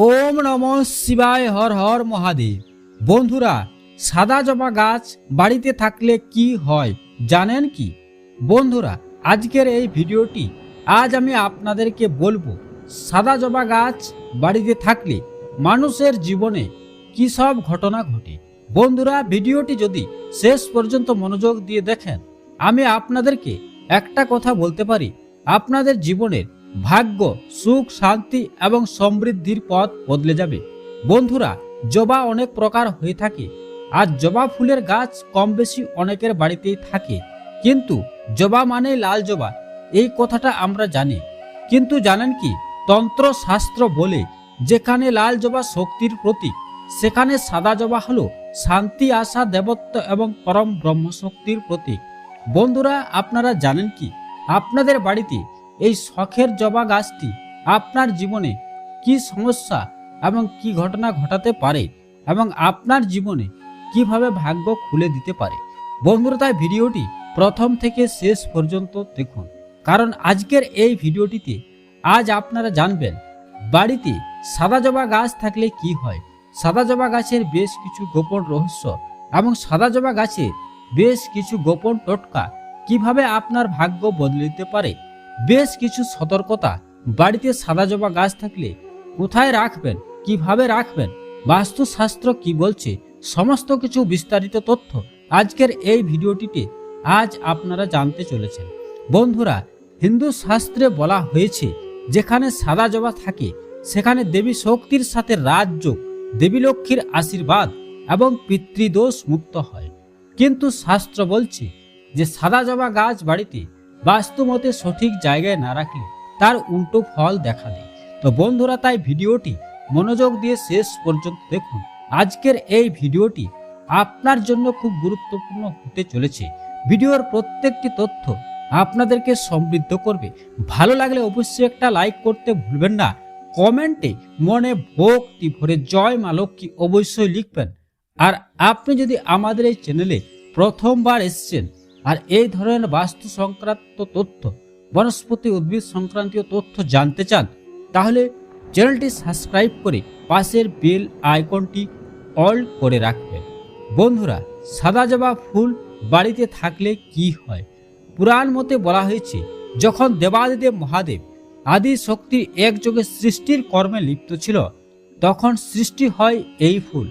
ওম নম শিবায় হর হর মহাদেব। বন্ধুরা, সাদা জবা গাছ বাড়িতে থাকলে কি হয়, জানেন কি? বন্ধুরা, আজকের এই ভিডিওটি আজ আমি আপনাদেরকে বলব, সাদা জবা গাছ বাড়িতে থাকলে মানুষের জীবনে কি সব ঘটনা ঘটে? বন্ধুরা, ভিডিওটি যদি শেষ পর্যন্ত মনোযোগ দিয়ে দেখেন, আমি আপনাদেরকে একটা কথা বলতে পারি, আপনাদের জীবনের ভাগ্য, সুখ, শান্তি এবং সমৃদ্ধির পথ বদলে যাবে। বন্ধুরা, জবা অনেক প্রকার হয়ে থাকে, আর জবা ফুলের গাছ কম বেশি অনেকের বাড়িতেই থাকে। কিন্তু জবা মানে লাল জবা, এই কথাটা আমরা জানি। কিন্তু জানেন কি তন্ত্র শাস্ত্র বলে যেখানে লাল জবা শক্তির প্রতীক, সেখানে সাদা জবা হলো শান্তি, আশা, দেবত্ব এবং পরম ব্রহ্মশক্তির প্রতীক। বন্ধুরা, আপনারা জানেন কি, আপনাদের বাড়িতে এই শখের জবা গাছটি আপনার জীবনে কি সমস্যা এবং কি ঘটনা ঘটাতে পারে এবং আপনার জীবনে কীভাবে ভাগ্য খুলে দিতে পারে? বন্ধুরা, তাই ভিডিওটি প্রথম থেকে শেষ পর্যন্ত দেখুন। কারণ আজকের এই ভিডিওটিতে আজ আপনারা জানবেন, বাড়িতে সাদা জবা গাছ থাকলে কি হয়? সাদা জবা গাছের বেশ কিছু গোপন রহস্য এবং সাদা জবা গাছের বেশ কিছু গোপন টোটকা কীভাবে আপনার ভাগ্য বদলে দিতে পারে? বেশ কিছু সতর্কতা, বাড়িতে সাদা জবা গাছ থাকলে কোথায় রাখবেন, কীভাবে রাখবেন, বাস্তুশাস্ত্র কি বলছে, সমস্ত কিছু বিস্তারিত তথ্য আজকের এই ভিডিওটিতে আজ আপনারা জানতে চলেছেন। বন্ধুরা, হিন্দু শাস্ত্রে বলা হয়েছে, যেখানে সাদা জবা থাকে, সেখানে দেবী শক্তির সাথে রাজযোগ, দেবী লক্ষ্মীর আশীর্বাদ এবং পিতৃদোষ মুক্ত হয়। কিন্তু শাস্ত্র বলছে যে সাদা জবা গাছ বাড়িতে বাস্তুমতে সঠিক জায়গায় না রাখলে তার উল্টো ফল দেখা দেয়। তো বন্ধুরা, তাই ভিডিওটি মনোযোগ দিয়ে শেষ পর্যন্ত দেখুন। আজকের এই ভিডিওটি আপনার জন্য খুব গুরুত্বপূর্ণ হতে চলেছে। ভিডিওর প্রত্যেকটি তথ্য আপনাদেরকে সমৃদ্ধ করবে। ভালো লাগলে অবশ্যই একটা লাইক করতে ভুলবেন না। কমেন্টে মনে ভক্তি ভরে জয় মা লক্ষ্মী অবশ্যই লিখবেন। আর আপনি যদি আমাদের এই চ্যানেলে প্রথমবার এসেছেন আর এই ধরনের বাস্তু সংক্রান্ত তথ্য, বনস্পতি উদ্ভিদ সংক্রান্তীয় তথ্য জানতে চান, তাহলে চ্যানেলটি সাবস্ক্রাইব করে পাশের বেল আইকনটি অল করে রাখবেন। বন্ধুরা, সাদা জবা ফুল বাড়িতে থাকলে কি হয়? পুরাণ মতে বলা হয়েছে, যখন দেবাদিদেব মহাদেব আদি শক্তির একযোগে সৃষ্টির কর্মে লিপ্ত ছিল, তখন সৃষ্টি হয় এই ফুল।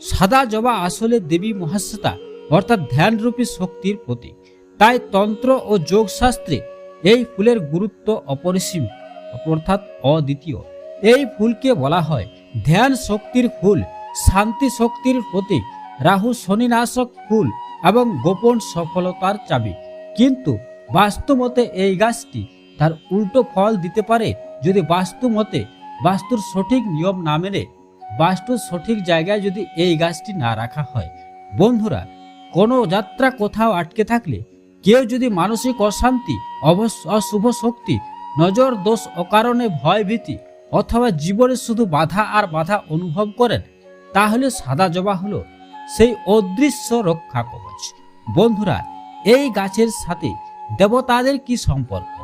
সাদা জবা আসলে দেবী মহাশ্বেতা অর্থাৎ ধ্যানরূপী শক্তির প্রতীক। তাই তন্ত্র ও যোগশাস্ত্রে এই ফুলের গুরুত্ব অপরিসীম অর্থাৎ অদ্বিতীয়। এই ফুলকে বলা হয় ধ্যান শক্তির ফুল, শান্তি শক্তির প্রতীক, রাহু শনিনাশক ফুল এবং গোপন সফলতার চাবি। কিন্তু বাস্তুমতে এই গাছটি তার উল্টো ফল দিতে পারে যদি বাস্তুমতে বাস্তুর সঠিক নিয়ম না মেনে, বাস্তুর সঠিক জায়গায় যদি এই গাছটি না রাখা হয়। বন্ধুরা কোনো যাত্রা কোথাও আটকে থাকলে, কেউ যদি মানসিক অশান্তি অশুভ শক্তি, নজর, দোষ, অকারণে ভয় ভীতি অথবা জীবনে শুধু বাধা আর বাধা অনুভব করেন, তাহলে সাদা জবা হলো সেই অদৃশ্য রক্ষা কবচ বন্ধুরা, এই গাছের সাথে দেবতাদের কি সম্পর্ক?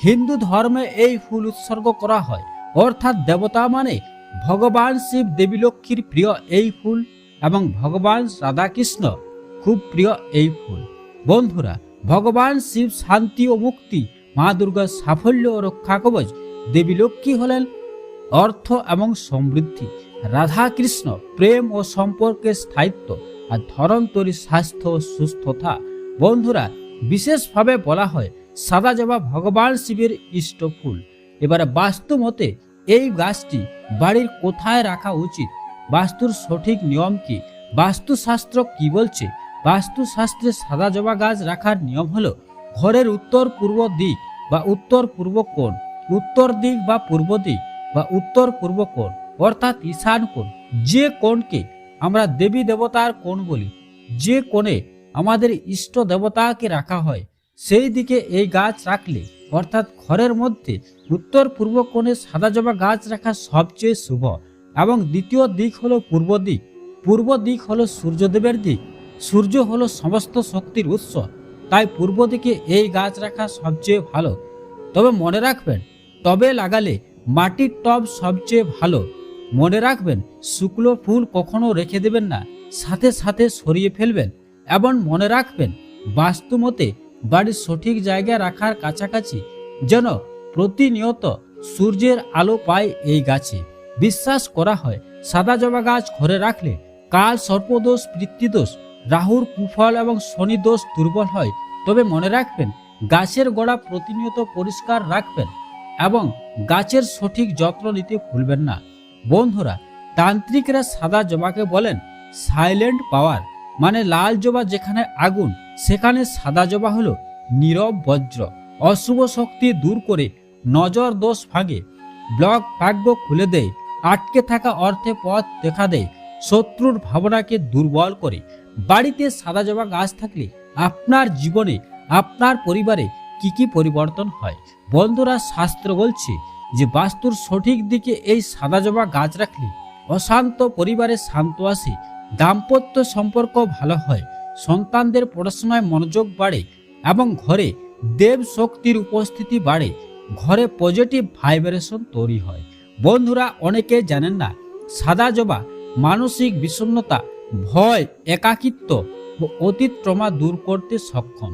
হিন্দু ধর্মে এই ফুল উৎসর্গ করা হয়, অর্থাৎ দেবতা মানে ভগবান শিব দেবী লক্ষ্মীর প্রিয় এই ফুল এবং ভগবান রাধাকৃষ্ণ খুব প্রিয় এই ফুল। বন্ধুরা, ভগবান শিব শান্তি ও মুক্তি, মা দুর্গার সাফল্য ও রক্ষা কবচ দেবী লক্ষ্মী হলেন অর্থ এবং সমৃদ্ধি। রাধা কৃষ্ণ প্রেম ও সম্পর্কের স্থায়িত্ব আর ধরন্তরী স্বাস্থ্য ও সুস্থতা। বন্ধুরা, বিশেষভাবে বলা হয় সাদা জবা ভগবান শিবের ইষ্ট ফুল। এবারে বাস্তু মতে এই গাছটি বাড়ির কোথায় রাখা উচিত? বাস্তুর সঠিক নিয়ম কি? বাস্তুশাস্ত্র কি বলছে? বাস্তুশাস্ত্রে সাদা জবা গাছ রাখার নিয়ম হলো, ঘরের উত্তর পূর্ব দিক বা উত্তর পূর্ব কোণ, উত্তর দিক বা পূর্ব দিক বা উত্তর পূর্ব কোণ, অর্থাৎ ঈশান কোণ। যে কোণকে আমরা দেবী দেবতার কোণ বলি, যে কোণে আমাদের ইষ্ট দেবতাকে রাখা হয়, সেই দিকে এই গাছ রাখলে, অর্থাৎ ঘরের মধ্যে উত্তর পূর্ব কোণে সাদা জবা গাছ রাখা সবচেয়ে শুভ। এবং দ্বিতীয় দিক হলো পূর্ব দিক। পূর্ব দিক হলো সূর্যদেবের দিক সূর্য হলো সমস্ত শক্তির উৎস। তাই পূর্ব দিকে এই গাছ রাখা সবচেয়ে ভালো। তবে মনে রাখবেন তবে লাগালে মাটির টব সবচেয়ে ভালো। মনে রাখবেন শুক্লো ফুল কখনো রেখে দেবেন না, সাথে সাথে সরিয়ে ফেলবেন। এবং মনে রাখবেন বাস্তুমতে বাড়ির সঠিক জায়গায় রাখার কাছাকাছি যেন প্রতিনিয়ত সূর্যের আলো পায় এই গাছে। বিশ্বাস করা হয়, সাদা জবা গাছ ঘরে রাখলে কাল সর্পদোষ, পিতৃদোষ রাহুর কুফল এবং শনি দোষ দুর্বল হয়, তবে মনে রাখবেন, গাছের গোড়া প্রতিনিয়ত পরিষ্কার রাখবেন এবং গাছের সঠিক যত্ন নিতে ভুলবেন না। বন্ধুরা, তান্ত্রিকরা সাদা জবাকে বলেন, সাইলেন্ট পাওয়ার মানে লাল জবা যেখানে আগুন, সেখানে সাদা জবা হলো নীরব বজ্র। অশুভ শক্তি দূর করে নজর দোষ ভাগে ব্লক ভাগ্য খুলে দেয়, আটকে থাকা অর্থে পথ দেখা দেয়, শত্রুর ভাবনাকে দুর্বল করে। বাড়িতে সাদা জবা গাছ থাকলে আপনার জীবনে, আপনার পরিবারে কি কি পরিবর্তন হয়? বন্ধুরা শাস্ত্র বলছে যে বাস্তুর সঠিক দিকে এই সাদা জবা গাছ রাখলে অশান্ত পরিবারে শান্ত আসে, দাম্পত্য সম্পর্ক ভালো হয়, সন্তানদের পড়াশোনায় মনোযোগ বাড়ে এবং ঘরে দেব শক্তির উপস্থিতি বাড়ে, ঘরে পজিটিভ ভাইব্রেশন তৈরি হয়। বন্ধুরা অনেকে জানেন না সাদা জবা মানসিক বিষণ্ণতা ভয়, একাকিত্ব ও অতীত ট্রমা দূর করতে সক্ষম।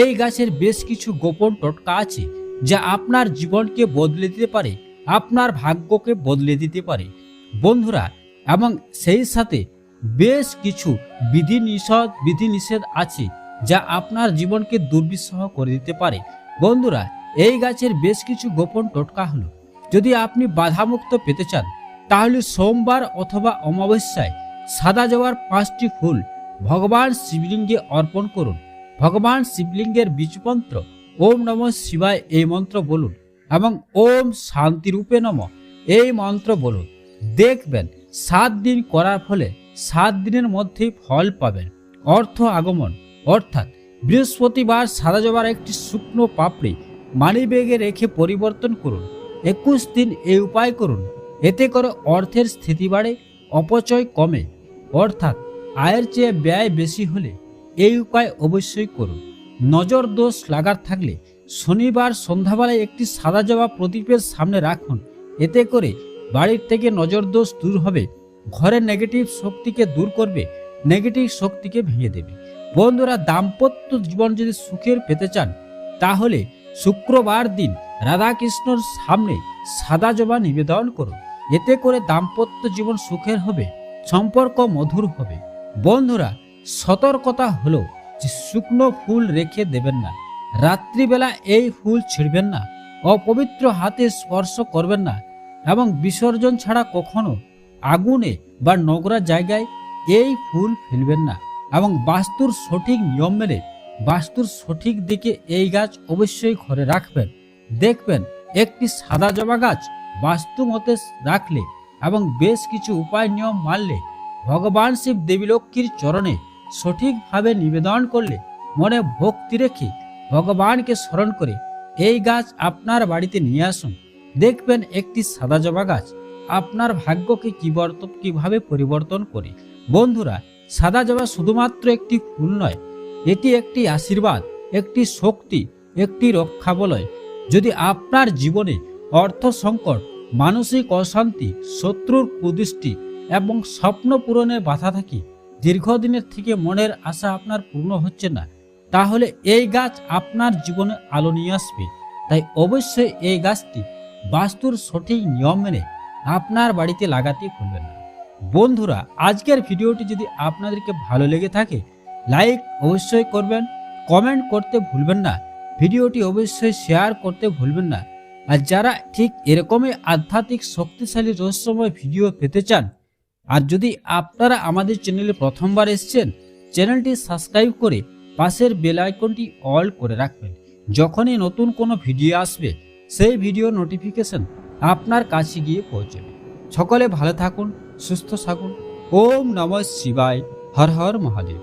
এই গাছের বেশ কিছু গোপন টোটকা আছে যা আপনার জীবনকে বদলে দিতে পারে, আপনার ভাগ্যকে বদলে দিতে পারে। বন্ধুরা, এবং সেই সাথে বেশ কিছু বিধি নিষেধ বিধি নিষেধ আছে যা আপনার জীবনকে দুর্বিষহ করে দিতে পারে। বন্ধুরা, এই গাছের বেশ কিছু গোপন টোটকা হলো, যদি আপনি বাধামুক্ত পেতে চান, তাহলে সোমবার অথবা অমাবস্যায় সাদা জবার পাঁচটি ফুল ভগবান শিবলিঙ্গে অর্পণ করুন। ভগবান শিবলিঙ্গের বীজমন্ত্র ওম নম শিবায় এই মন্ত্র বলুন এবং ওম শান্তিরূপে নম এই মন্ত্র বলুন। দেখবেন, সাত দিন করার ফলে সাত দিনের মধ্যেই ফল পাবেন। অর্থ আগমন, অর্থাৎ বৃহস্পতিবার সাদা জবার একটি শুকনো পাপড়ি মানিব্যাগে রেখে পরিবর্তন করুন। একুশ দিন এই উপায় করুন। এতে করে অর্থের স্থিতি বাড়ে, অপচয় কমে। অর্থাৎ আয়ের চেয়ে ব্যয় বেশি হলে এই উপায় অবশ্যই করুন। নজর দোষ লাগার থাকলে শনিবার সন্ধ্যাবেলায় একটি সাদা জবা প্রদীপের সামনে রাখুন। এতে করে বাড়ির থেকে নজর দোষ দূর হবে ঘরের নেগেটিভ শক্তিকে দূর করবে নেগেটিভ শক্তিকে ভেঙে দেবে। বন্ধুরা, দাম্পত্য জীবন যদি সুখের পেতে চান, তাহলে শুক্রবার দিন রাধাকৃষ্ণর সামনে সাদা জবা নিবেদন করুন। এতে করে দাম্পত্য জীবন সুখের হবে। সম্পর্ক মধুর হবে। বন্ধুরা, সতর্কতা হলো যে শুকনো ফুল রেখে দেবেন না। রাত্রিবেলা এই ফুল ছিঁড়বেন না। অপবিত্র হাতে স্পর্শ করবেন না এবং বিসর্জন ছাড়া কখনো আগুনে বা নোংরা জায়গায় এই ফুল ফেলবেন না এবং বাস্তুর সঠিক নিয়ম মেনে বাস্তুর সঠিক দিকে এই গাছ অবশ্যই ঘরে রাখবেন। দেখবেন, একটি সাদা জবা গাছ বাস্তু মতে রাখলে এবং বেশ কিছু উপায় নিয়ম মানলে ভগবান শিব দেবীলক্ষ্মীর চরণে সঠিকভাবে নিবেদন করলে মনে ভক্তি রেখে ভগবানকে স্মরণ করে এই গাছ আপনার বাড়িতে নিয়ে আসুন। দেখবেন একটি সাদা জবা গাছ আপনার ভাগ্যকে কি বর্ত- কীভাবে পরিবর্তন করে। বন্ধুরা, সাদা জবা শুধুমাত্র একটি ফুল নয়, এটি একটি আশীর্বাদ, একটি শক্তি, একটি রক্ষাবলয়। যদি আপনার জীবনে অর্থ সংকট মানসিক অশান্তি, শত্রুর কুদৃষ্টি এবং স্বপ্ন পূরণের বাধা থাকে। দীর্ঘদিনের থেকে মনের আশা আপনার পূর্ণ হচ্ছে না। তাহলে এই গাছ আপনার জীবনে আলো নিয়ে আসবে। তাই অবশ্যই এই গাছটি বাস্তুর সঠিক নিয়ম মেনে আপনার বাড়িতে লাগাতে ভুলবেন না। বন্ধুরা, আজকের ভিডিওটি যদি আপনাদেরকে ভালো লেগে থাকে, লাইক অবশ্যই করবেন, কমেন্ট করতে ভুলবেন না। ভিডিওটি অবশ্যই শেয়ার করতে ভুলবেন না। আর যারা ঠিক এরকমই আধ্যাত্মিক শক্তিশালী রহস্যময় ভিডিও পেতে চান, আর যদি আপনারা আমাদের চ্যানেলে প্রথমবার এসছেন চ্যানেলটি সাবস্ক্রাইব করে পাশের বেল আইকনটি অল করে রাখবেন। যখনই নতুন কোনো ভিডিও আসবে, সেই ভিডিও নোটিফিকেশন আপনার কাছে গিয়ে পৌঁছবে। সকলে ভালো থাকুন, সুস্থ থাকুন। ওম নমঃ শিবায়। হর হর মহাদেব।